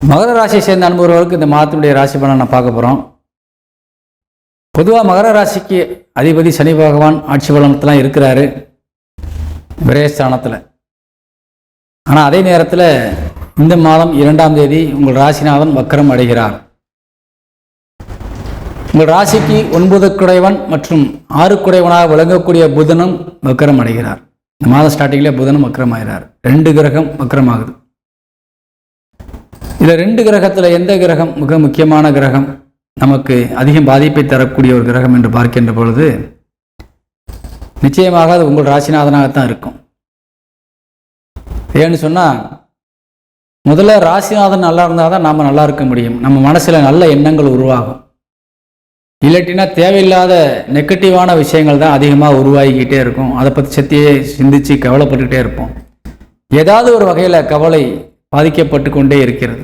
மகர ராசியை சேர்ந்த அனுபவர்களுக்கு இந்த மாதத்தினுடைய ராசி பலன் நான் பார்க்க போகிறோம் பொதுவாக மகர ராசிக்கு அதிபதி சனி பகவான் ஆட்சி பலனத்தெலாம் இருக்கிறாரு. விரயஸ்தானத்தில். ஆனால் அதே நேரத்தில் இந்த மாதம் இரண்டாம் தேதி உங்கள் ராசிநாதன் வக்கரம் அடைகிறார். உங்கள் ராசிக்கு ஒன்பது குடைவன் மற்றும் ஆறு குடைவனாக விளங்கக்கூடிய புதனும் வக்கரம் அடைகிறார். இந்த மாதம் ஸ்டார்டிங்கில் புதனும் வக்கரம் ஆகிறார் ரெண்டு கிரகம் வக்கரமாகுது. இதில் ரெண்டு கிரகத்தில் எந்த கிரகம் மிக முக்கியமான கிரகம்? நமக்கு அதிகம் பாதிப்பை தரக்கூடிய ஒரு கிரகம் என்று பார்க்கின்ற பொழுது நிச்சயமாக அது உங்கள் ராசிநாதனாகத்தான் இருக்கும். ஏன்னு சொன்னால் முதல்ல ராசிநாதன் நல்லா இருந்தால் தான் நாம் நல்லா இருக்க முடியும். நம்ம மனசில் நல்ல எண்ணங்கள் உருவாகும். இல்லாட்டினா தேவையில்லாத நெகட்டிவான விஷயங்கள் தான் அதிகமாக உருவாகிக்கிட்டே இருக்கும். அதை பற்றி சத்தியே சிந்தித்து கவலைப்பட்டுக்கிட்டே இருப்போம். ஏதாவது ஒரு வகையில் கவலை பாதிக்கப்பட்டு கொண்டே இருக்கிறது.